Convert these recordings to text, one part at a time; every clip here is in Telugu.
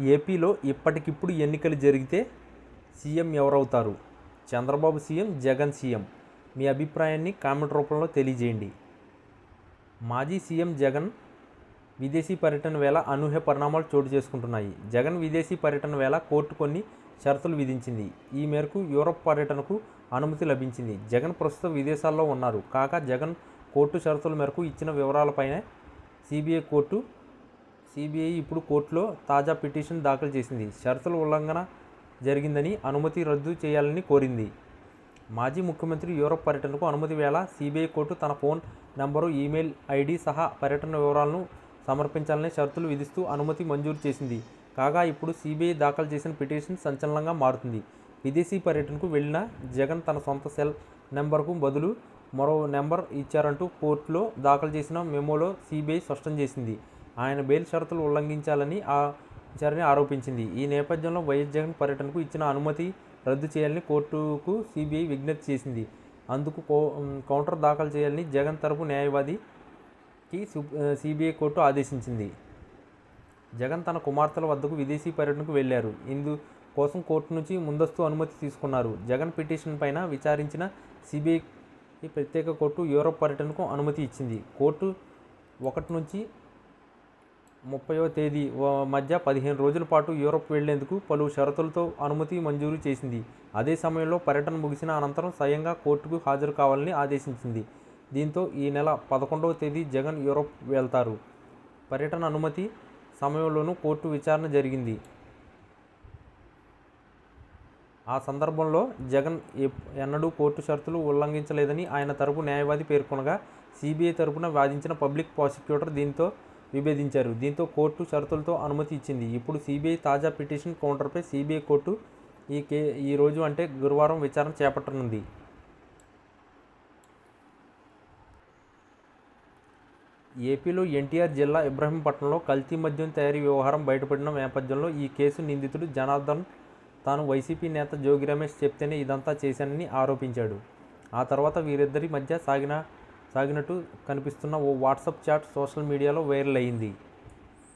ఏపీలో ఇప్పటికిప్పుడు ఎన్నికలు జరిగితే CM ఎవరవుతారు? Chandrababu CM Jagan CM. మీ అభిప్రాయాన్ని కామెంట్ రూపంలో తెలియజేయండి. మాజీ సీఎం జగన్ విదేశీ పర్యటన వేళ అనూహ్య పరిణామాలు చోటు చేసుకుంటున్నాయి. జగన్ విదేశీ పర్యటన వేళ కోర్టు కొన్ని షరతులు విధించింది. ఈ మేరకు యూరప్ పర్యటనకు అనుమతి లభించింది. జగన్ ప్రస్తుతం విదేశాల్లో ఉన్నారు. కాగా జగన్ కోర్టు షరతుల మేరకు ఇచ్చిన వివరాలపైనే సిబిఐ కోర్టు సిబిఐ ఇప్పుడు కోర్టులో తాజా పిటిషన్ దాఖలు చేసింది. షరతుల ఉల్లంఘన జరిగిందని అనుమతి రద్దు చేయాలని కోరింది. మాజీ ముఖ్యమంత్రి యూరప్ పర్యటనకు అనుమతి వేళ సిబిఐ కోర్టు తన ఫోన్ నంబరు ఈమెయిల్ ఐడి సహా పర్యటన వివరాలను సమర్పించాలని షరతులు విధిస్తూ అనుమతి మంజూరు చేసింది. కాగా ఇప్పుడు సిబిఐ దాఖలు చేసిన పిటిషన్ సంచలనంగా మారుతుంది. విదేశీ పర్యటనకు వెళ్ళిన జగన్ తన సొంత సెల్ నెంబర్కు బదులు మరో నెంబర్ ఇచ్చారంటూ కోర్టులో దాఖలు చేసిన మెమోలో సిబిఐ స్పష్టం చేసింది. ఆయన బెయిల్ షరతులు ఉల్లంఘించాలని ఆ విచారణ ఆరోపించింది. ఈ నేపథ్యంలో వైఎస్ జగన్ పర్యటనకు ఇచ్చిన అనుమతి రద్దు చేయాలని కోర్టుకు సిబిఐ విజ్ఞప్తి చేసింది. అందుకు కౌంటర్ దాఖలు చేయాలని జగన్ తరపు న్యాయవాదికి సిబిఐ కోర్టు ఆదేశించింది. జగన్ తన కుమార్తెల వద్దకు విదేశీ పర్యటనకు వెళ్ళారు ఇందు కోసం కోర్టు నుంచి ముందస్తు అనుమతి తీసుకున్నారు. జగన్ పిటిషన్ పైన విచారించిన సిబిఐ ప్రత్యేక కోర్టు యూరప్ పర్యటనకు అనుమతి ఇచ్చింది. కోర్టు ఒకటి నుంచి ముప్పైవ తేదీ మధ్య పదిహేను రోజుల పాటు యూరప్ వెళ్ళేందుకు పలు షరతులతో అనుమతి మంజూరు చేసింది. అదే సమయంలో పర్యటన ముగిసిన అనంతరం స్వయంగా కోర్టుకు హాజరు కావాలని ఆదేశించింది. దీంతో ఈ నెల పదకొండవ తేదీ జగన్ యూరప్ వెళ్తారు. పర్యటన అనుమతి సమయంలోనూ కోర్టు విచారణ జరిగింది. ఆ సందర్భంలో జగన్ ఎన్నడూ కోర్టు షరతులు ఉల్లంఘించలేదని ఆయన తరపు న్యాయవాది పేర్కొనగా సిబిఐ తరపున వాదించిన పబ్లిక్ ప్రాసిక్యూటర్ దీంతో విభేదించారు. దీంతో కోర్టు షరతులతో అనుమతి ఇచ్చింది. ఇప్పుడు సిబిఐ తాజా పిటిషన్ కౌంటర్పై సిబిఐ కోర్టు ఈ కే ఈ రోజు అంటే గురువారం విచారణ చేపట్టనుంది. ఏపీలో ఎన్టీఆర్ జిల్లా ఇబ్రహీంపట్నంలో కల్తీ మద్యం తయారీ వ్యవహారం బయటపడిన నేపథ్యంలో ఈ కేసు నిందితుడు జనార్దన్ తాను వైసీపీ నేత జోగి రమేష్ చెప్తేనే ఇదంతా చేశానని ఆరోపించాడు. ఆ తర్వాత వీరిద్దరి మధ్య సాగిన సాగినట్టు కనిపిస్తున్న ఓ వాట్సాప్ చాట్ సోషల్ మీడియాలో వైరల్ అయింది.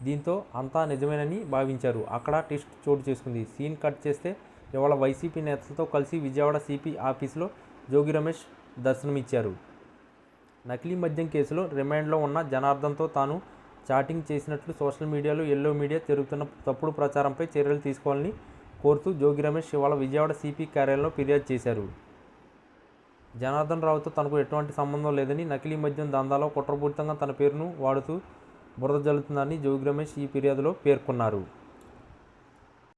దీంతో అంతా నిజమేనని భావించారు. అక్కడ టెస్ట్ చోటు చేసుకుంది. సీన్ కట్ చేస్తే ఇవాళ వైసీపీ నేతలతో కలిసి విజయవాడ సిపి ఆఫీసులో జోగి రమేష్ దర్శనమిచ్చారు. నకిలీ మద్యం కేసులో రిమాండ్లో ఉన్న జనార్దన్తో తాను చాటింగ్ చేసినట్లు సోషల్ మీడియాలో ఎల్లో మీడియా జరుగుతున్న తప్పుడు ప్రచారంపై చర్యలు తీసుకోవాలని కోరుతూ జోగి రమేష్ ఇవాళ విజయవాడ సిపి కార్యాలయంలో ఫిర్యాదు చేశారు. జనార్దన్ రావుతో తనకు ఎటువంటి సంబంధం లేదని నకిలీ మద్యం దందాలో కుట్రపూరితంగా తన పేరును వాడుతూ బురద జల్లుతుందని జోగి రమేష్ ఈ ఫిర్యాదులో పేర్కొన్నారు.